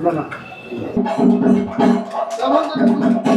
こんばんは。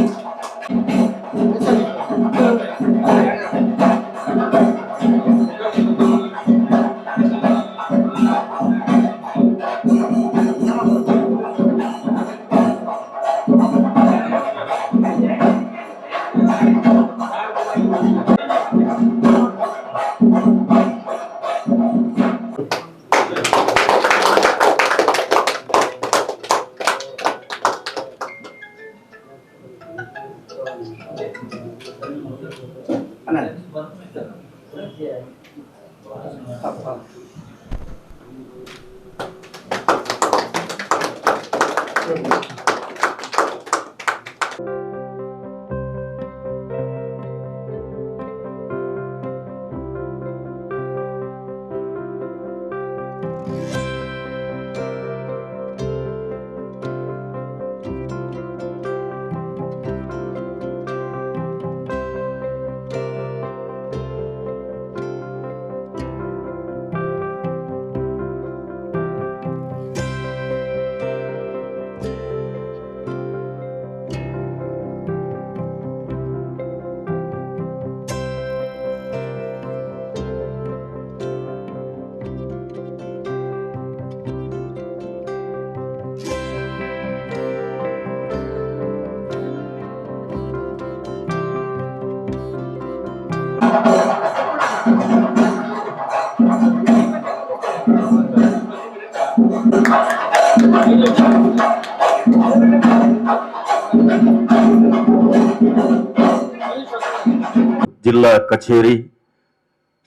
ಕಚೇರಿ.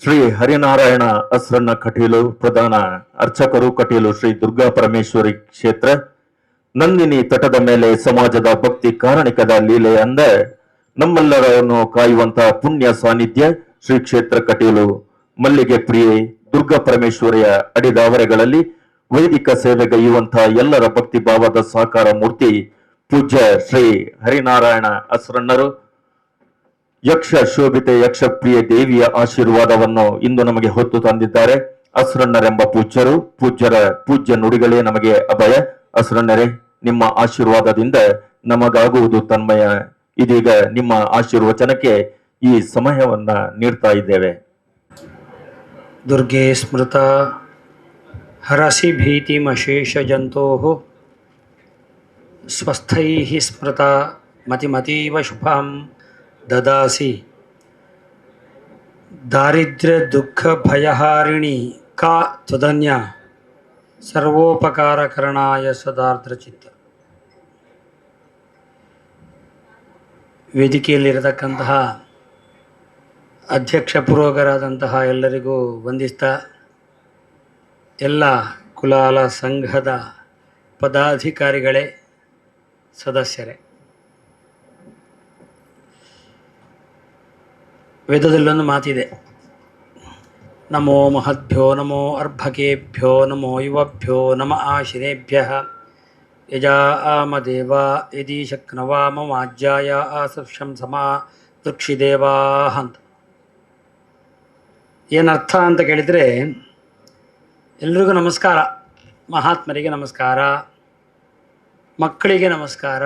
ಶ್ರೀ ಹರಿನಾರಾಯಣ ಅಸ್ರನ್ನ ಕಟೀಲು, ಪ್ರಧಾನ ಅರ್ಚಕರು ಕಟೀಲು ಶ್ರೀ ದುರ್ಗಾ ಪರಮೇಶ್ವರಿ ಕ್ಷೇತ್ರ. ನಂದಿನಿ ತಟದ ಮೇಲೆ ಸಮಾಜದ ಭಕ್ತಿ ಕಾರಣಿಕದ ಲೀಲೆ ಅಂದ ನಮ್ಮೆಲ್ಲರನ್ನು ಕಾಯುವಂತಹ ಪುಣ್ಯ ಸಾನ್ನಿಧ್ಯ ಶ್ರೀ ಕ್ಷೇತ್ರ ಕಟೀಲು ಮಲ್ಲಿಗೆ ಪ್ರಿಯೆ ದುರ್ಗಾ ಪರಮೇಶ್ವರಿಯ ಅಡಿದಾವರೆಗಳಲ್ಲಿ ವೈದಿಕ ಸೇವೆಗೈಯುವಂತಹ ಎಲ್ಲರ ಭಕ್ತಿ ಭಾವದ ಸಾಕಾರ ಮೂರ್ತಿ ಪೂಜ್ಯ ಶ್ರೀ ಹರಿನಾರಾಯಣ ಅಸ್ರನ್ನರು. ಯಕ್ಷ ಶೋಭಿತೆ, ಯಕ್ಷ ಪ್ರಿಯ ದೇವಿಯ ಆಶೀರ್ವಾದವನ್ನು ಇಂದು ನಮಗೆ ಹೊತ್ತು ತಂದಿದ್ದಾರೆ. ಅಸ್ರಣ್ಣರೆಂಬ ಪೂಜ್ಯರು, ಪೂಜ್ಯರ ಪೂಜ್ಯ ನುಡಿಗಳೇ ನಮಗೆ ಅಭಯ. ಅಸ್ರಣ್ಣರೇ, ನಿಮ್ಮ ಆಶೀರ್ವಾದದಿಂದ ನಮಗಾಗುವುದು ತನ್ಮಯ. ಇದೀಗ ನಿಮ್ಮ ಆಶೀರ್ವಚನಕ್ಕೆ ಈ ಸಮಯವನ್ನ ನೀಡ್ತಾ ಇದ್ದೇವೆ. ದುರ್ಗೆ ಸ್ಮೃತ ಹರಸಿ ಭೀತಿ ಮಶೇಷ ಜಂತೋ ಸ್ವಸ್ಥೈ ಸ್ಮೃತ ಮತಿಮತೀವ ಶುಭಂ. ददासि दारिद्र्यदुःखभयहारिणी का त्वदन्या ಸರ್ವೋಪಕಾರಕರಣಾಯ ಸದಾರ್ದ್ರಚಿತ್ತ ವೇದಿಕೆಯಲ್ಲಿರತಕ್ಕಂತಹ ಅಧ್ಯಕ್ಷ ಪುರೋಗರಾದಂತಹ ಎಲ್ಲರಿಗೂ ವಂದಿಸ್ತಾ ಎಲ್ಲ ಕುಲಾಲ ಸಂಘದ ಪದಾಧಿಕಾರಿಗಳೇ ಸದಸ್ಯರೇ ವೇದದಲ್ಲೊಂದು ಮಾತಿದೆ. ನಮೋ ಮಹದ್ಭ್ಯೋ ನಮೋ ಅರ್ಭಕೇಭ್ಯೋ ನಮೋ ಯುವಭ್ಯೋ ನಮ ಆಶಿರೇಭ್ಯ. ಯಜಾ ಆಮದೇವ ಯದಿ ಶಕ್ನವಾಮಮಾಜ್ಯಾಯ ಆಸೃಶಂ ಸಮಾ ವೃಕ್ಷಿದೇವಾ ಅಂತ ಏನರ್ಥ ಅಂತ ಕೇಳಿದರೆ ಎಲ್ರಿಗೂ ನಮಸ್ಕಾರ. ಮಹಾತ್ಮರಿಗೆ ನಮಸ್ಕಾರ. ಮಕ್ಕಳಿಗೆ ನಮಸ್ಕಾರ.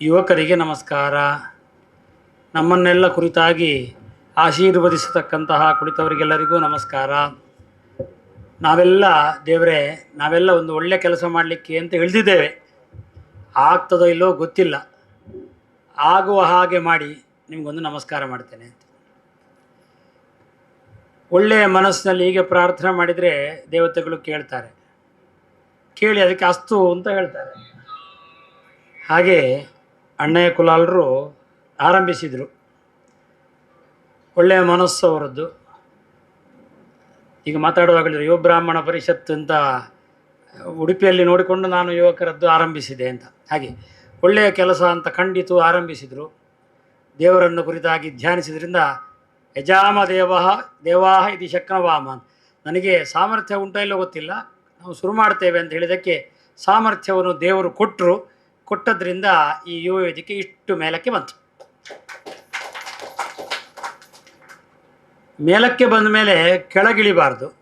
ಯುವಕರಿಗೆ ನಮಸ್ಕಾರ. ನಮ್ಮನ್ನೆಲ್ಲ ಕುರಿತಾಗಿ ಆಶೀರ್ವದಿಸತಕ್ಕಂತಹ ಕುಳಿತವರಿಗೆಲ್ಲರಿಗೂ ನಮಸ್ಕಾರ. ನಾವೆಲ್ಲ ದೇವರೇ, ನಾವೆಲ್ಲ ಒಂದು ಒಳ್ಳೆಯ ಕೆಲಸ ಮಾಡಲಿಕ್ಕೆ ಅಂತ ಹೇಳ್ದಿದ್ದೇವೆ ಆಗ್ತದೋ ಇಲ್ಲೋ ಗೊತ್ತಿಲ್ಲ. ಆಗುವ ಹಾಗೆ ಮಾಡಿ ನಿಮಗೊಂದು ನಮಸ್ಕಾರ ಮಾಡ್ತೇನೆ ಅಂತ. ಒಳ್ಳೆಯ ಮನಸ್ಸಿನಲ್ಲಿ ಹೀಗೆ ಪ್ರಾರ್ಥನೆ ಮಾಡಿದರೆ ದೇವತೆಗಳು ಕೇಳ್ತಾರೆ. ಕೇಳಿ ಅದಕ್ಕೆ ಅಸ್ತು ಅಂತ ಹೇಳ್ತಾರೆ. ಹಾಗೆ ಅಣ್ಣಯ್ಯ ಕುಲಾಲರು ಆರಂಭಿಸಿದರು. ಒಳ್ಳೆಯ ಮನಸ್ಸು ಅವರದ್ದು. ಈಗ ಮಾತಾಡುವಾಗಲಿದ್ರು ಯುವ ಬ್ರಾಹ್ಮಣ ಪರಿಷತ್ತು ಅಂತ ಉಡುಪಿಯಲ್ಲಿ ನೋಡಿಕೊಂಡು ನಾನು ಯುವಕರದ್ದು ಆರಂಭಿಸಿದೆ ಅಂತ. ಹಾಗೆ ಒಳ್ಳೆಯ ಕೆಲಸ ಅಂತ ಖಂಡಿತು ಆರಂಭಿಸಿದರು. ದೇವರನ್ನು ಕುರಿತಾಗಿ ಧ್ಯಾನಿಸಿದ್ರಿಂದ ಯಜಾಮ ದೇವ, ದೇವಾಹ ಇದು ಶಕ್ನವಾಮ ನನಗೆ ಸಾಮರ್ಥ್ಯ ಉಂಟೋ ಇಲ್ಲೋ ಗೊತ್ತಿಲ್ಲ. ನಾವು ಶುರು ಮಾಡ್ತೇವೆ ಅಂತ ಹೇಳಿದ್ದಕ್ಕೆ ಸಾಮರ್ಥ್ಯವನ್ನು ದೇವರು ಕೊಟ್ಟರು ಕೊಟ್ಟದ್ರಿಂದ ಈ ಯುವ ವೇದಿಕೆ ಇಷ್ಟು ಮೇಲಕ್ಕೆ ಬಂತು. ಮೇಲಕ್ಕೆ ಬಂದ ಮೇಲೆ ಕೆಳಗಿಳಿಬಾರ್ದು.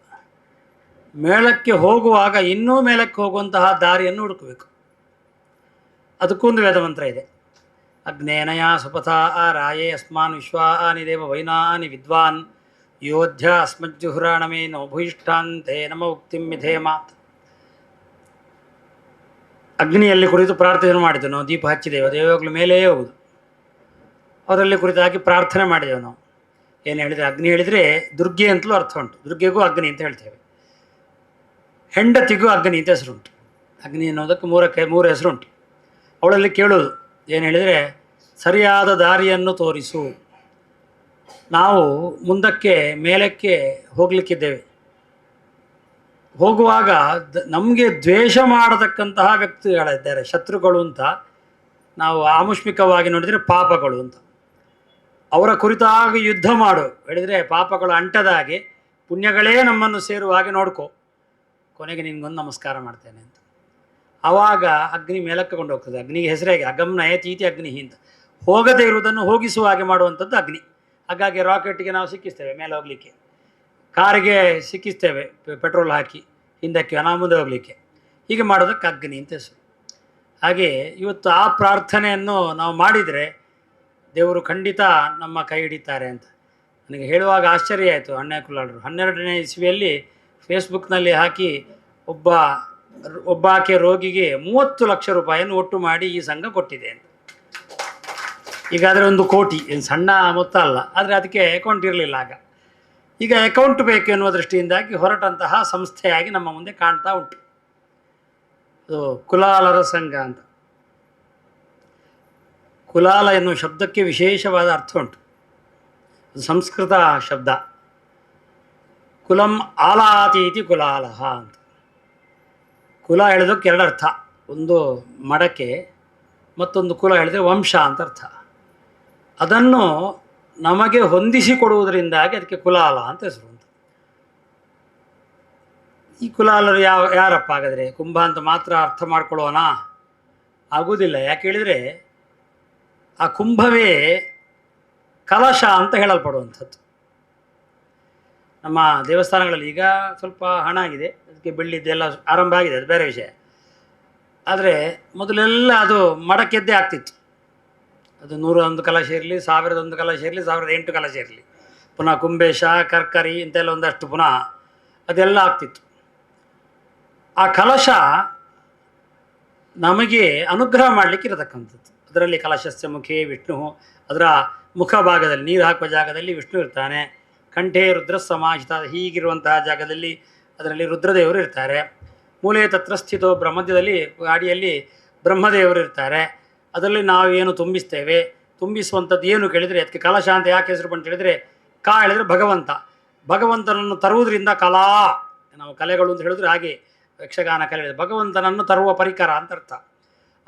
ಮೇಳಕ್ಕೆ ಹೋಗುವಾಗ ಇನ್ನೂ ಮೇಲಕ್ಕೆ ಹೋಗುವಂತಹ ದಾರಿಯನ್ನು ಹುಡುಕಬೇಕು. ಅದಕ್ಕೊಂದು ವೇದಮಂತ್ರ ಇದೆ. ಅಗ್ನೇನಯ ಸುಪಥ ರಾಯೇ ಅಸ್ಮಾನ್ ವಿಶ್ವಾನಿ ದೇವ ವೈನಾನಿ ವಿದ್ವಾನ್ ಯೋಧ್ಯ ಅಸ್ಮಜ್ಜುಹುರಾಣಮೇ ಭೂಯಿಷ್ಠಾಂತೆ ನಮ ಉಕ್ತಿಂ ಮಿಧೇಮಾತ್ ಅಗ್ನಿಯಲ್ಲಿ ಕುರಿತು ಪ್ರಾರ್ಥನೆ ಮಾಡಿದ್ದು ನಾವು ದೀಪ ಹಚ್ಚಿದ್ದೇವೆ ಅದು ಯಾವಾಗಲೂ ಮೇಲೇ ಹೋಗುದು ಅದರಲ್ಲಿ ಕುರಿತಾಗಿ ಪ್ರಾರ್ಥನೆ ಮಾಡಿದೆವು ನಾವು. ಏನು ಹೇಳಿದರೆ, ಅಗ್ನಿ ಹೇಳಿದರೆ ದುರ್ಗೆ ಅಂತಲೂ ಅರ್ಥ ಉಂಟು. ದುರ್ಗೆಗೂ ಅಗ್ನಿ ಅಂತ ಹೇಳ್ತೇವೆ. ಹೆಂಡತಿಗೂ ಅಗ್ನಿ ಅಂತ ಹೆಸರುಂಟು ಅಗ್ನಿ ಅನ್ನೋದಕ್ಕೆ ಮೂರಕ್ಕೆ ಮೂರು ಹೆಸರುಂಟು ಅವಳಲ್ಲಿ ಕೇಳೋದು ಏನು ಹೇಳಿದರೆ, ಸರಿಯಾದ ದಾರಿಯನ್ನು ತೋರಿಸು. ನಾವು ಮುಂದಕ್ಕೆ, ಮೇಲಕ್ಕೆ ಹೋಗಲಿಕ್ಕಿದ್ದೇವೆ. ಹೋಗುವಾಗ ನಮಗೆ ದ್ವೇಷ ಮಾಡತಕ್ಕಂತಹ ವ್ಯಕ್ತಿಗಳಿದ್ದಾರೆ. ಶತ್ರುಗಳು ಅಂತ ನಾವು ಆಮುಷ್ಮಿಕವಾಗಿ ನೋಡಿದರೆ ಪಾಪಗಳು ಅಂತ. ಅವರ ಕುರಿತಾಗಿ ಯುದ್ಧ ಮಾಡು. ಹೇಳಿದರೆ ಪಾಪಗಳು ಅಂಟದಾಗಿ ಪುಣ್ಯಗಳೇ ನಮ್ಮನ್ನು ಸೇರುವ ಹಾಗೆ ನೋಡ್ಕೋ. ಕೊನೆಗೆ ನಿನಗೊಂದು ನಮಸ್ಕಾರ ಮಾಡ್ತೇನೆ ಅಂತ. ಆವಾಗ ಅಗ್ನಿ ಮೇಲಕ್ಕೆ ಹೋಗ್ತದೆ. ಅಗ್ನಿಗೆ ಹೆಸರಾಗಿ ಅಗಮ್ನ ತೀತಿ ಅಗ್ನಿ ಅಂತ ಹೋಗದೇ ಇರುವುದನ್ನು ಹೋಗಿಸುವ ಹಾಗೆ ಮಾಡುವಂಥದ್ದು ಅಗ್ನಿ. ಹಾಗಾಗಿ ರಾಕೆಟ್ಗೆ ನಾವು ಸಿಕ್ಕಿಸ್ತೇವೆ, ಮೇಲೆ ಹೋಗಲಿಕ್ಕೆ. ಕಾರಿಗೆ ಸಿಕ್ಕಿಸ್ತೇವೆ ಪೆಟ್ರೋಲ್ ಹಾಕಿ ಹಿಂದಕ್ಕೆ ನಾವು ಮುಂದೆ ಹೋಗಲಿಕ್ಕೆ. ಹೀಗೆ ಮಾಡೋದಕ್ಕೆ ಅಗ್ನಿ ಅಂತ ಹೆಸರು. ಹಾಗೆ ಇವತ್ತು ಆ ಪ್ರಾರ್ಥನೆಯನ್ನು ನಾವು ಮಾಡಿದರೆ ದೇವರು ಖಂಡಿತ ನಮ್ಮ ಕೈ ಹಿಡಿತಾರೆ ಅಂತ. ನನಗೆ ಹೇಳುವಾಗ ಆಶ್ಚರ್ಯ ಆಯಿತು ಅಣ್ಣೆ ಕುಲಾಳರು ಹನ್ನೆರಡನೇ ಇಸ್ವಿಯಲ್ಲಿ ಫೇಸ್ಬುಕ್ನಲ್ಲಿ ಹಾಕಿ ಒಬ್ಬ ಒಬ್ಬಾಕೆ ರೋಗಿಗೆ ಮೂವತ್ತು ಲಕ್ಷ ರೂಪಾಯಿಯನ್ನು ಒಟ್ಟು ಮಾಡಿ ಈ ಸಂಘ ಕೊಟ್ಟಿದೆ ಅಂತ. ಈಗ ಆದರೆ ಒಂದು ಕೋಟಿ, ಏನು ಸಣ್ಣ ಮೊತ್ತ ಅಲ್ಲ, ಆದರೆ ಅದಕ್ಕೆ ಅಕೌಂಟ್ ಇರಲಿಲ್ಲ ಆಗ. ಈಗ ಅಕೌಂಟ್ ಬೇಕು ಎನ್ನುವ ದೃಷ್ಟಿಯಿಂದಾಗಿ ಹೊರಟಂತಹ ಸಂಸ್ಥೆಯಾಗಿ ನಮ್ಮ ಮುಂದೆ ಕಾಣ್ತಾ ಉಂಟು. ಅದು ಕುಲಾಲರ ಸಂಘ ಅಂತ. ಕುಲಾಲ ಎನ್ನುವ ಶಬ್ದಕ್ಕೆ ವಿಶೇಷವಾದ ಅರ್ಥ ಉಂಟು. ಸಂಸ್ಕೃತ ಶಬ್ದ. ಕುಲಂ ಆಲಾತೀತಿ ಕುಲಾಲಹ ಅಂತ. ಕುಲ ಹೇಳೋದಕ್ಕೆ ಎರಡು ಅರ್ಥ. ಒಂದು ಮಡಕೆ, ಮತ್ತೊಂದು ಕುಲ ಹೇಳಿದರೆ ವಂಶ ಅಂತ ಅರ್ಥ. ಅದನ್ನು ನಮಗೆ ಹೊಂದಿಸಿಕೊಡುವುದರಿಂದಾಗಿ ಅದಕ್ಕೆ ಕುಲಾಲ ಅಂತ ಹೆಸರು ಅಂತ ಈ ಕುಲಾಲರು ಯಾವ, ಯಾರಪ್ಪ ಹಾಗಾದರೆ? ಕುಂಭ ಅಂತ ಮಾತ್ರ ಅರ್ಥ ಮಾಡ್ಕೊಳ್ಳೋಣ ಆಗುವುದಿಲ್ಲ ಯಾಕೆ ಹೇಳಿದರೆ ಆ ಕುಂಭವೇ ಕಲಶ ಅಂತ ಹೇಳಲ್ಪಡುವಂಥದ್ದು. ನಮ್ಮ ದೇವಸ್ಥಾನಗಳಲ್ಲಿ ಈಗ ಸ್ವಲ್ಪ ಹಣ ಆಗಿದೆ. ಅದಕ್ಕೆ ಬೆಳ್ಳಿದ್ದೆಲ್ಲ ಆರಂಭ ಆಗಿದೆ, ಅದು ಬೇರೆ ವಿಷಯ. ಆದರೆ ಮೊದಲೆಲ್ಲ ಅದು ಮಡಕೆದ್ದೇ ಆಗ್ತಿತ್ತು. ಅದು ನೂರ ಒಂದು ಕಲಶ ಇರಲಿ ಸಾವಿರದ ಒಂದು ಕಲಶ ಇರಲಿ ಸಾವಿರದ ಎಂಟು ಕಲಶ ಇರಲಿ. ಪುನಃ ಕುಂಬೇಶ ಕರ್ಕರಿ ಇಂಥೆಲ್ಲ ಒಂದಷ್ಟು ಪುನಃ ಅದೆಲ್ಲ ಆಗ್ತಿತ್ತು. ಆ ಕಲಶ ನಮಗೆ ಅನುಗ್ರಹ ಮಾಡಲಿಕ್ಕೆ ಇರತಕ್ಕಂಥದ್ದು. ಅದರಲ್ಲಿ ಕಲಶಸ್ಯ ಮುಖೇ ವಿಷ್ಣು. ಅದರ ಮುಖ ಭಾಗದಲ್ಲಿ, ನೀರು ಹಾಕುವ ಜಾಗದಲ್ಲಿ ವಿಷ್ಣು ಇರ್ತಾನೆ. ಕಂಠೆ ರುದ್ರ ಸಮಾಹಿತ, ಹೀಗಿರುವಂತಹ ಜಾಗದಲ್ಲಿ ಅದರಲ್ಲಿ ರುದ್ರದೇವರು ಇರ್ತಾರೆ. ಮೂಲೆಯ ತತ್ರ ಸ್ಥಿತೋ ಬ್ರಹ್ಮದ್ಯದಲ್ಲಿ ಗಾಡಿಯಲ್ಲಿ ಬ್ರಹ್ಮದೇವರು ಇರ್ತಾರೆ. ಅದರಲ್ಲಿ ನಾವು ಏನು ತುಂಬಿಸ್ತೇವೆ? ತುಂಬಿಸುವಂಥದ್ದು ಏನು ಕೇಳಿದರೆ, ಅದಕ್ಕೆ ಕಲಶ ಅಂತ ಯಾಕೆ ಹೆಸರು ಬಂತ ಹೇಳಿದರೆ, ಕಾ ಹೇಳಿದರೆ ಭಗವಂತ. ಭಗವಂತನನ್ನು ತರುವುದರಿಂದ ಕಲಾ. ನಾವು ಕಲೆಗಳು ಅಂತ ಹೇಳಿದ್ರೆ ಹಾಗೆ ಯಕ್ಷಗಾನ ಕಲೆ ಭಗವಂತನನ್ನು ತರುವ ಪರಿಕರ ಅಂತ ಅರ್ಥ.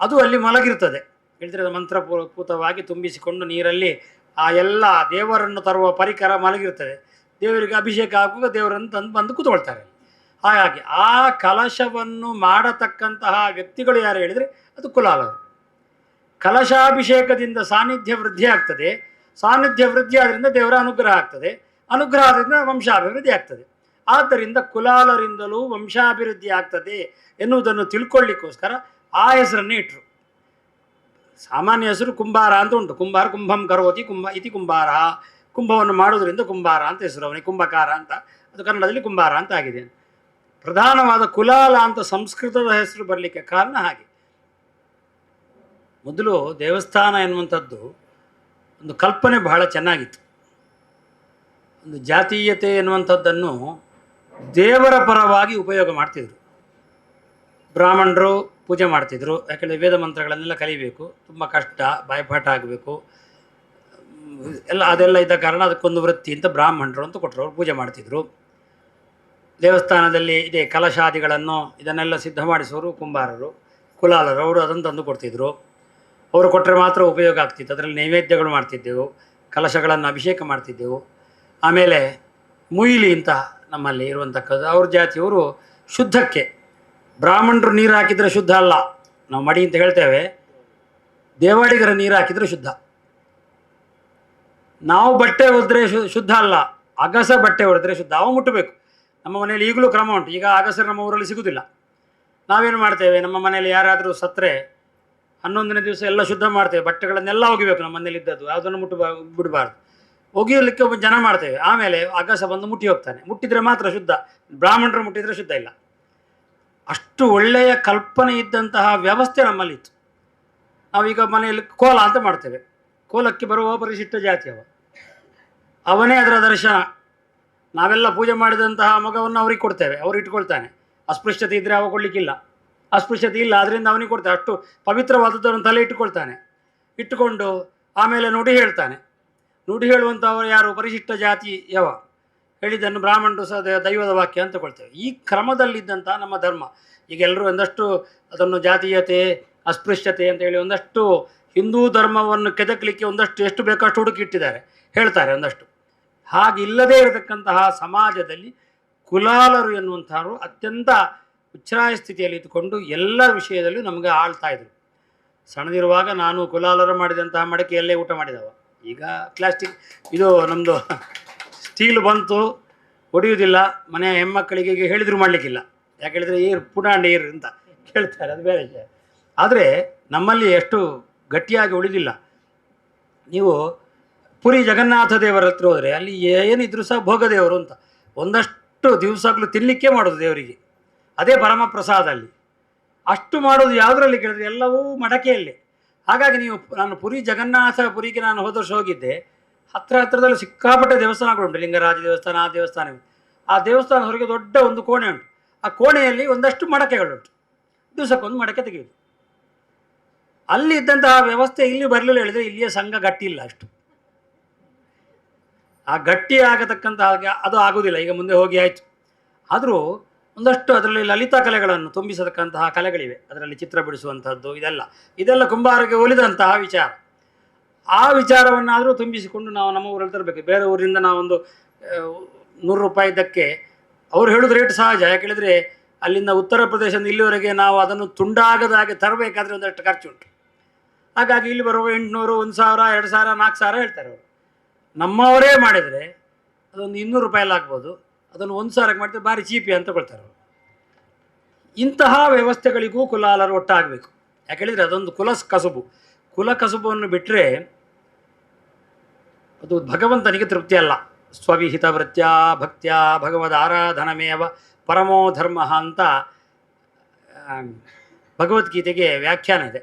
ಅದು ಅಲ್ಲಿ ಮಲಗಿರ್ತದೆ. ಹೇಳಿದರೆ ಅದು ಮಂತ್ರಪೂತವಾಗಿ ತುಂಬಿಸಿಕೊಂಡು ನೀರಲ್ಲಿ ಆ ಎಲ್ಲ ದೇವರನ್ನು ತರುವ ಪರಿಕರ ಮಲಗಿರ್ತದೆ ದೇವರಿಗೆ ಅಭಿಷೇಕ ಆಗುವಾಗ ದೇವರನ್ನು ತಂದು ಬಂದು ಕೂತ್ಕೊಳ್ತಾರೆ. ಹಾಗಾಗಿ ಆ ಕಲಶವನ್ನು ಮಾಡತಕ್ಕಂತಹ ವ್ಯಕ್ತಿಗಳು ಯಾರು ಹೇಳಿದರೆ ಅದು ಕುಲಾಲರು. ಕಲಶಾಭಿಷೇಕದಿಂದ ಸಾನ್ನಿಧ್ಯ ವೃದ್ಧಿ ಆಗ್ತದೆ. ಸಾನ್ನಿಧ್ಯ ವೃದ್ಧಿ ಆದ್ದರಿಂದ ದೇವರ ಅನುಗ್ರಹ ಆಗ್ತದೆ. ಅನುಗ್ರಹ ಆದ್ದರಿಂದ ವಂಶಾಭಿವೃದ್ಧಿ ಆಗ್ತದೆ. ಆದ್ದರಿಂದ ಕುಲಾಲರಿಂದಲೂ ವಂಶಾಭಿವೃದ್ಧಿ ಆಗ್ತದೆ ಎನ್ನುವುದನ್ನು ತಿಳ್ಕೊಳ್ಳಿಕ್ಕೋಸ್ಕರ ಆ ಹೆಸರನ್ನೇ ಇಟ್ಟರು ಸಾಮಾನ್ಯ ಹೆಸರು ಕುಂಬಾರ ಅಂತ ಉಂಟು. ಕುಂಬಾರ ಕುಂಭಂ ಕರೋತಿ, ಕುಂಭ ಇತಿ ಕುಂಬಾರ. ಕುಂಭವನ್ನು ಮಾಡೋದ್ರಿಂದ ಕುಂಬಾರ ಅಂತ ಹೆಸರು ಅವನಿಗೆ ಕುಂಭಕಾರ ಅಂತ. ಅದು ಕನ್ನಡದಲ್ಲಿ ಕುಂಬಾರ ಅಂತ ಆಗಿದೆ. ಪ್ರಧಾನವಾದ ಕುಲಾಲ ಅಂತ ಸಂಸ್ಕೃತದ ಹೆಸರು ಬರಲಿಕ್ಕೆ ಕಾರಣ ಹಾಗೆ. ಮೊದಲು ದೇವಸ್ಥಾನ ಎನ್ನುವಂಥದ್ದು ಒಂದು ಕಲ್ಪನೆ ಬಹಳ ಚೆನ್ನಾಗಿತ್ತು. ಒಂದು ಜಾತೀಯತೆ ಎನ್ನುವಂಥದ್ದನ್ನು ದೇವರ ಪರವಾಗಿ ಉಪಯೋಗ ಮಾಡ್ತಿದ್ರು. ಬ್ರಾಹ್ಮಣರು ಪೂಜೆ ಮಾಡ್ತಿದ್ರು. ಯಾಕೆಂದರೆ ವೇದ ಮಂತ್ರಗಳನ್ನೆಲ್ಲ ಕಲಿಬೇಕು. ತುಂಬ ಕಷ್ಟ ಭಯಪಾಠ ಆಗಬೇಕು. ಎಲ್ಲ, ಅದೆಲ್ಲ ಇದ್ದ ಕಾರಣ ಅದಕ್ಕೊಂದು ವೃತ್ತಿ ಅಂತ ಬ್ರಾಹ್ಮಣರು ಅಂತ ಕೊಟ್ಟರು. ಅವ್ರು ಪೂಜೆ ಮಾಡ್ತಿದ್ರು. ದೇವಸ್ಥಾನದಲ್ಲಿ ಇದೇ ಕಲಶಾದಿಗಳನ್ನು ಇದನ್ನೆಲ್ಲ ಸಿದ್ಧ ಮಾಡಿಸೋರು ಕುಂಬಾರರು, ಕುಲಾಲರು. ಅವರು ಅದನ್ನು ತಂದು ಕೊಡ್ತಿದ್ರು. ಅವರು ಕೊಟ್ಟರೆ ಮಾತ್ರ ಉಪಯೋಗ ಆಗ್ತಿತ್ತು. ಅದರಲ್ಲಿ ನೈವೇದ್ಯಗಳು ಮಾಡ್ತಿದ್ದೆವು. ಕಲಶಗಳನ್ನು ಅಭಿಷೇಕ ಮಾಡ್ತಿದ್ದೆವು. ಆಮೇಲೆ ಮುಯಿಲಿ ಅಂತ ನಮ್ಮಲ್ಲಿ ಇರುವಂಥಕ್ಕದ್ದು ಅವ್ರ ಜಾತಿಯವರು ಶುದ್ಧಕ್ಕೆ ಬ್ರಾಹ್ಮಣರು ನೀರು ಹಾಕಿದರೆ ಶುದ್ಧ ಅಲ್ಲ. ನಾವು ಮಡಿ ಅಂತ ಹೇಳ್ತೇವೆ. ದೇವಾಡಿಗರ ನೀರು ಹಾಕಿದರೆ ಶುದ್ಧ. ನಾವು ಬಟ್ಟೆ ಒದ್ರೆ ಶು, ಶುದ್ಧ ಅಲ್ಲ. ಅಗಸ ಬಟ್ಟೆ ಹೊಡೆದ್ರೆ ಶುದ್ಧ. ಅವು ಮುಟ್ಟಬೇಕು. ನಮ್ಮ ಮನೆಯಲ್ಲಿ ಈಗಲೂ ಕ್ರಮ ಉಂಟು. ಈಗ ಅಗಸರು ನಮ್ಮ ಊರಲ್ಲಿ ಸಿಗುವುದಿಲ್ಲ ನಾವೇನು ಮಾಡ್ತೇವೆ? ನಮ್ಮ ಮನೆಯಲ್ಲಿ ಯಾರಾದರೂ ಸತ್ತರೆ ಹನ್ನೊಂದನೇ ದಿವಸ ಎಲ್ಲ ಶುದ್ಧ ಮಾಡ್ತೇವೆ. ಬಟ್ಟೆಗಳನ್ನೆಲ್ಲ ಒಗಿಬೇಕು ನಮ್ಮ ಮನೇಲಿ ಇದ್ದದ್ದು. ಯಾವುದನ್ನು ಮುಟ್ಟು ಬಿಡಬಾರ್ದು. ಒಗಿಯಲಿಕ್ಕೆ ಒಬ್ಬ ಜನ ಮಾಡ್ತೇವೆ. ಆಮೇಲೆ ಅಗಸ ಬಂದು ಮುಟ್ಟಿ ಹೋಗ್ತಾನೆ. ಮುಟ್ಟಿದ್ರೆ ಮಾತ್ರ ಶುದ್ಧ. ಬ್ರಾಹ್ಮಣರು ಮುಟ್ಟಿದ್ರೆ ಶುದ್ಧ ಇಲ್ಲ. ಅಷ್ಟು ಒಳ್ಳೆಯ ಕಲ್ಪನೆ ಇದ್ದಂತಹ ವ್ಯವಸ್ಥೆ ನಮ್ಮಲ್ಲಿತ್ತು. ನಾವೀಗ ಮನೆಯಲ್ಲಿ ಕೋಲ ಅಂತ ಮಾಡ್ತೇವೆ. ಕೋಲಕ್ಕೆ ಬರುವ ಪರಿಶಿಷ್ಟ ಜಾತಿ ಅವ. ಅವನೇ ಅದರ ದರ್ಶನ. ನಾವೆಲ್ಲ ಪೂಜೆ ಮಾಡಿದಂತಹ ಮಗವನ್ನು ಅವ್ರಿಗೆ ಕೊಡ್ತೇವೆ. ಅವ್ರು ಇಟ್ಕೊಳ್ತಾನೆ. ಅಸ್ಪೃಶ್ಯತೆ ಇದ್ದರೆ ಅವ ಕೊಡಲಿಕ್ಕಿಲ್ಲ. ಅಸ್ಪೃಶ್ಯತೆ ಇಲ್ಲ ಅದರಿಂದ ಅವನಿಗೆ ಕೊಡ್ತಾನೆ ಅಷ್ಟು ಪವಿತ್ರವಾದದ್ದನ್ನು ತಲೆ ಇಟ್ಟುಕೊಳ್ತಾನೆ ಇಟ್ಟುಕೊಂಡು ಆಮೇಲೆ ನುಡಿ ಹೇಳ್ತಾನೆ. ನುಡಿ ಹೇಳುವಂಥವ್ರು ಯಾರು? ಪರಿಶಿಷ್ಟ ಜಾತಿ ಯಾವ. ಹೇಳಿದ್ದನ್ನು ಬ್ರಾಹ್ಮಣರು ಸಹ ದೈವದ ವಾಕ್ಯ ಅಂತ ಕೊಳ್ತೇವೆ ಈ ಕ್ರಮದಲ್ಲಿದ್ದಂಥ ನಮ್ಮ ಧರ್ಮ, ಈಗ ಎಲ್ಲರೂ ಒಂದಷ್ಟು ಅದನ್ನು ಜಾತೀಯತೆ, ಅಸ್ಪೃಶ್ಯತೆ ಅಂತ ಹೇಳಿ ಒಂದಷ್ಟು ಹಿಂದೂ ಧರ್ಮವನ್ನು ಕೆದಕಲಿಕ್ಕೆ ಒಂದಷ್ಟು ಎಷ್ಟು ಬೇಕಷ್ಟು ಹುಡುಕಿಟ್ಟಿದ್ದಾರೆ ಹೇಳ್ತಾರೆ ಒಂದಷ್ಟು. ಹಾಗಿಲ್ಲದೇ ಇರತಕ್ಕಂತಹ ಸಮಾಜದಲ್ಲಿ ಕುಲಾಲರು ಎನ್ನುವಂಥವರು ಅತ್ಯಂತ ಉಚ್ಛ್ರಾಯ ಸ್ಥಿತಿಯಲ್ಲಿ ಇದ್ದುಕೊಂಡು ಎಲ್ಲ ವಿಷಯದಲ್ಲೂ ನಮಗೆ ಆಳ್ತಾ ಇದ್ರು. ಸಣ್ಣದಿರುವಾಗ ನಾನು ಕುಲಾಲರು ಮಾಡಿದಂತಹ ಮಡಕೆಯಲ್ಲೇ ಊಟ ಮಾಡಿದವ. ಈಗ ಪ್ಲಾಸ್ಟಿಕ್ ಇದು ನಮ್ಮದು ಸ್ಟೀಲ್ ಬಂತು ಹೊಡೆಯುವುದಿಲ್ಲ ಮನೆಯ ಹೆಮ್ಮಕ್ಕಳಿಗೆ ಹೇಳಿದ್ರು ಮಾಡಲಿಕ್ಕಿಲ್ಲ. ಯಾಕೆ ಹೇಳಿದರೆ, ಏರ್ ಪುಟಾಂಡ ನೀರು ಅಂತ ಕೇಳ್ತಾರೆ, ಅದು ಬೇರೆ ವಿಷಯ. ಆದರೆ ನಮ್ಮಲ್ಲಿ ಎಷ್ಟು ಗಟ್ಟಿಯಾಗಿ ಉಳಿದಿಲ್ಲ. ನೀವು ಪುರಿ ಜಗನ್ನಾಥ ದೇವರ ಹತ್ರ ಹೋದರೆ, ಅಲ್ಲಿ ಏನಿದ್ರು ಸಹ ಭೋಗದೇವರು ಅಂತ. ಒಂದಷ್ಟು ದಿವಸಗಳು ತಿನ್ನಲಿಕ್ಕೆ ಮಾಡೋದು ದೇವರಿಗೆ. ಅದೇ ಪರಮ ಪ್ರಸಾದ ಅಲ್ಲಿ ಅಷ್ಟು ಮಾಡೋದು ಯಾವುದರಲ್ಲಿ ಕೇಳಿದ್ರೆ, ಎಲ್ಲವೂ ಮಡಕೆಯಲ್ಲಿ. ಹಾಗಾಗಿ ನೀವು ನಾನು ಪುರಿ ಜಗನ್ನಾಥ ಪುರಿಗೆ ನಾನು ಹೋದ ಹೋಗಿದ್ದೆ. ಹತ್ರ ಹತ್ರದಲ್ಲಿ ಸಿಕ್ಕಾಪಟ್ಟೆ ದೇವಸ್ಥಾನಗಳುಂಟು ಲಿಂಗರಾಜ ದೇವಸ್ಥಾನ, ಆ ದೇವಸ್ಥಾನ ಆ ದೇವಸ್ಥಾನ ಹೊರಗೆ ದೊಡ್ಡ ಒಂದು ಕೋಣೆ ಉಂಟು. ಆ ಕೋಣೆಯಲ್ಲಿ ಒಂದಷ್ಟು ಮಡಕೆಗಳುಂಟು ದಿವಸಕ್ಕೊಂದು ಮಡಕೆ ತೆಗೆಯುವುದು ಅಲ್ಲಿ ಇದ್ದಂತಹ ವ್ಯವಸ್ಥೆ ಇಲ್ಲಿ ಬರಲಿಲ್ಲ ಹೇಳಿದ್ರೆ ಇಲ್ಲಿಯ ಸಂಘ ಗಟ್ಟಿ ಇಲ್ಲ ಅಷ್ಟು. ಆ ಗಟ್ಟಿ ಆಗತಕ್ಕಂತಹ ಹಾಗೆ ಅದು ಆಗೋದಿಲ್ಲ. ಈಗ ಮುಂದೆ ಹೋಗಿ ಆಯಿತು. ಆದರೂ ಒಂದಷ್ಟು ಅದರಲ್ಲಿ ಲಲಿತಾ ಕಲೆಗಳನ್ನು ತುಂಬಿಸತಕ್ಕಂತಹ ಕಲೆಗಳಿವೆ. ಅದರಲ್ಲಿ ಚಿತ್ರ ಬಿಡಿಸುವಂಥದ್ದು ಇದೆಲ್ಲ. ಇದೆಲ್ಲ ಕುಂಬಾರಕ್ಕೆ ಒಲಿದಂತಹ ವಿಚಾರ. ಆ ವಿಚಾರವನ್ನಾದರೂ ತುಂಬಿಸಿಕೊಂಡು ನಾವು ನಮ್ಮ ಊರಲ್ಲಿ ತರಬೇಕು. ಬೇರೆ ಊರಿಂದ ನಾವೊಂದು ನೂರು ರೂಪಾಯಿ ಇದ್ದಕ್ಕೆ ಅವ್ರು ಹೇಳಿದ ರೇಟ್ ಸಹಜ. ಯಾಕೆ ಹೇಳಿದರೆ ಅಲ್ಲಿಂದ ಉತ್ತರ ಪ್ರದೇಶದಿಂದ ಇಲ್ಲಿವರೆಗೆ ನಾವು ಅದನ್ನು ತುಂಡಾಗದ ಹಾಗೆ ತರಬೇಕಾದ್ರೆ ಒಂದಷ್ಟು ಖರ್ಚು ಉಂಟು. ಹಾಗಾಗಿ ಇಲ್ಲಿ ಬರುವ ಎಂಟುನೂರು, ಒಂದು ಸಾವಿರ, ಎರಡು ಸಾವಿರ, ನಾಲ್ಕು ಸಾವಿರ ಹೇಳ್ತಾರೆ ಅವರು. ನಮ್ಮವರೇ ಮಾಡಿದರೆ ಅದೊಂದು ಇನ್ನೂರು ರೂಪಾಯಲ್ಲಿ ಆಗ್ಬೋದು. ಅದನ್ನು ಒಂದು ಸಾವಿರಕ್ಕೆ ಮಾಡಿದ್ರೆ ಭಾರಿ ಚೀಪಿ ಅಂತ ಕೊಳ್ತಾರೆ ಅವರು. ಇಂತಹ ವ್ಯವಸ್ಥೆಗಳಿಗೂ ಕುಲಾಲರು ಒಟ್ಟಾಗಬೇಕು. ಯಾಕೆ ಹೇಳಿದರೆ ಅದೊಂದು ಕುಲ ಕಸುಬು. ಕುಲ ಕಸುಬನ್ನು ಬಿಟ್ಟರೆ ಅದು ಭಗವಂತನಿಗೆ ತೃಪ್ತಿ ಅಲ್ಲ. ಸ್ವವಿಹಿತ ವೃತ್ಯ ಭಕ್ತ್ಯ, ಭಗವದ್ ಆರಾಧನಮೇವ ಪರಮೋ ಧರ್ಮ ಅಂತ ಭಗವದ್ಗೀತೆಗೆ ವ್ಯಾಖ್ಯಾನ ಇದೆ.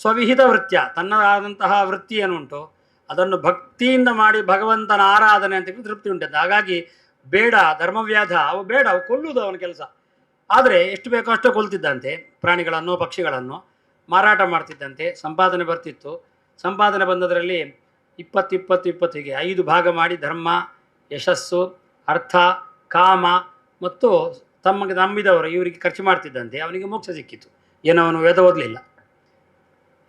ಸ್ವವಿಹಿತ ವೃತ್ಯ ತನ್ನದಾದಂತಹ ವೃತ್ತಿ ಏನುಂಟು, ಅದನ್ನು ಭಕ್ತಿಯಿಂದ ಮಾಡಿ ಭಗವಂತನ ಆರಾಧನೆ ಅಂತ ತೃಪ್ತಿ ಉಂಟಂತೆ. ಹಾಗಾಗಿ ಬೇಡ, ಧರ್ಮವ್ಯಾಧ, ಅವು ಬೇಡ, ಅವು ಕೊಲ್ಲುವುದು ಅವನ ಕೆಲಸ. ಆದರೆ ಎಷ್ಟು ಬೇಕೋ ಅಷ್ಟೋ ಕೊಲ್ತಿದ್ದಂತೆ, ಪ್ರಾಣಿಗಳನ್ನು ಪಕ್ಷಿಗಳನ್ನು ಮಾರಾಟ ಮಾಡ್ತಿದ್ದಂತೆ, ಸಂಪಾದನೆ ಬರ್ತಿತ್ತು. ಸಂಪಾದನೆ ಬಂದದರಲ್ಲಿ ಇಪ್ಪತ್ತು ಇಪ್ಪತ್ತು ಇಪ್ಪತ್ತಿಗೆ ಐದು ಭಾಗ ಮಾಡಿ ಧರ್ಮ, ಯಶಸ್ಸು, ಅರ್ಥ, ಕಾಮ ಮತ್ತು ತಮಗೆ ನಂಬಿದವರು ಇವರಿಗೆ ಖರ್ಚು ಮಾಡ್ತಿದ್ದಂತೆ ಅವನಿಗೆ ಮೋಕ್ಷ ಸಿಕ್ಕಿತು. ಏನೋ ಅವನು ವೇದ ಓದಲಿಲ್ಲ.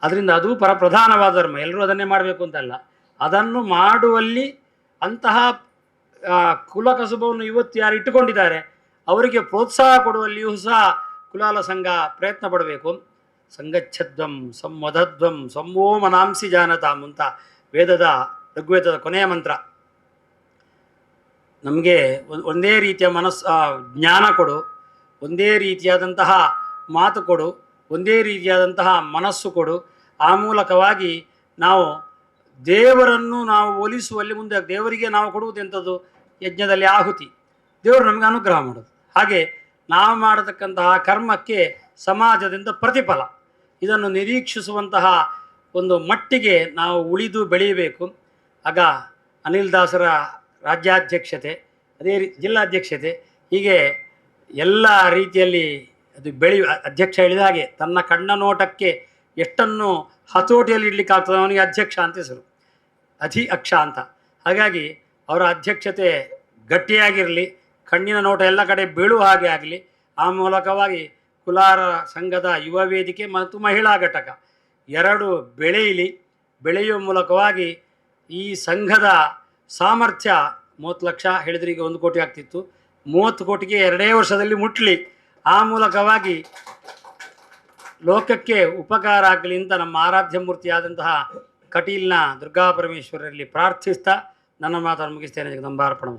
ಅದರಿಂದ ಅದು ಪರ ಪ್ರಧಾನವಾದ ಧರ್ಮ. ಎಲ್ಲರೂ ಅದನ್ನೇ ಮಾಡಬೇಕು ಅಂತಲ್ಲ. ಅದನ್ನು ಮಾಡುವಲ್ಲಿ ಅಂತಹ ಕುಲಕಸುಬವನ್ನು ಕುಲ ಕಸುಬವನ್ನು ಇವತ್ತು ಯಾರು ಇಟ್ಟುಕೊಂಡಿದ್ದಾರೆ, ಅವರಿಗೆ ಪ್ರೋತ್ಸಾಹ ಕೊಡುವಲ್ಲಿಯೂ ಸಹ ಕುಲಾಲ ಸಂಘ ಪ್ರಯತ್ನ ಪಡಬೇಕು. ಸಂಗಚ್ಛದ್ವಂ ಸಂವಧದ್ವಂ ಸಂವೋ ಮನಾಂಸಿ ಜಾನತಾಂ ಅಂತ ವೇದದ ಋಗ್ವೇದದ ಕೊನೆಯ ಮಂತ್ರ. ನಮಗೆ ಒಂದೇ ರೀತಿಯ ಮನಸ್ಸು ಜ್ಞಾನ ಕೊಡು, ಒಂದೇ ರೀತಿಯಾದಂತಹ ಮಾತು ಕೊಡು, ಒಂದೇ ರೀತಿಯಾದಂತಹ ಮನಸ್ಸು ಕೊಡು, ಆ ಮೂಲಕವಾಗಿ ನಾವು ದೇವರನ್ನು ನಾವು ಒಲಿಸುವಲ್ಲಿ ಮುಂದೆ, ದೇವರಿಗೆ ನಾವು ಕೊಡುವುದೆಂಥದ್ದು ಯಜ್ಞದಲ್ಲಿ ಆಹುತಿ. ದೇವರು ನಮಗೆ ಅನುಗ್ರಹ ಮಾಡೋದು. ಹಾಗೆ ನಾವು ಮಾಡತಕ್ಕಂತಹ ಕರ್ಮಕ್ಕೆ ಸಮಾಜದಿಂದ ಪ್ರತಿಫಲ. ಇದನ್ನು ನಿರೀಕ್ಷಿಸುವಂತಹ ಒಂದು ಮಟ್ಟಿಗೆ ನಾವು ಉಳಿದು ಬೆಳೆಯಬೇಕು. ಆಗ ಅನಿಲ್ ದಾಸರ ರಾಜ್ಯಾಧ್ಯಕ್ಷತೆ, ಅದೇ ರೀ ಜಿಲ್ಲಾಧ್ಯಕ್ಷತೆ, ಹೀಗೆ ಎಲ್ಲ ರೀತಿಯಲ್ಲಿ ಅದು ಬೆಳೆಯುವ ಅಧ್ಯಕ್ಷ ಹೇಳಿದ ಹಾಗೆ ತನ್ನ ಕಣ್ಣ ನೋಟಕ್ಕೆ ಎಷ್ಟನ್ನು ಹತೋಟಿಯಲ್ಲಿ ಇಡ್ಲಿಕ್ಕೆ ಆಗ್ತದೆ ಅವನಿಗೆ ಅಧ್ಯಕ್ಷ ಅಂತ ಹೆಸರು, ಅಧಿ ಅಕ್ಷ ಅಂತ. ಹಾಗಾಗಿ ಅವರ ಅಧ್ಯಕ್ಷತೆ ಗಟ್ಟಿಯಾಗಿರಲಿ, ಕಣ್ಣಿನ ನೋಟ ಎಲ್ಲ ಕಡೆ ಬೀಳುವ ಹಾಗೆ ಆಗಲಿ, ಆ ಮೂಲಕವಾಗಿ ಕುಲಾರ ಸಂಘದ ಯುವ ವೇದಿಕೆ ಮತ್ತು ಮಹಿಳಾ ಘಟಕ. ಎರಡು ಬೆಳೆಯಲಿ, ಬೆಳೆಯುವ ಮೂಲಕವಾಗಿ ಈ ಸಂಘದ ಸಾಮರ್ಥ್ಯ ಮೂವತ್ತು ಲಕ್ಷ ಹೇಳಿದ್ರೆ ಈಗ ಒಂದು ಕೋಟಿ ಆಗ್ತಿತ್ತು. ಮೂವತ್ತು ಕೋಟಿಗೆ ಎರಡೇ ವರ್ಷದಲ್ಲಿ ಮುಟ್ಲಿ. ಆ ಮೂಲಕವಾಗಿ ಲೋಕಕ್ಕೆ ಉಪಕಾರ ಆಗಲಿ ಅಂತ ನಮ್ಮ ಆರಾಧ್ಯ ಮೂರ್ತಿಯಾದಂತಹ ಕಟೀಲ್ನ ದುರ್ಗಾ ಪರಮೇಶ್ವರಲ್ಲಿ ಪ್ರಾರ್ಥಿಸ್ತಾ ನನ್ನ ಮಾತನ್ನು ಮುಗಿಸ್ತೇನೆ. ಜಗದಂಬಾರ್ಪಣ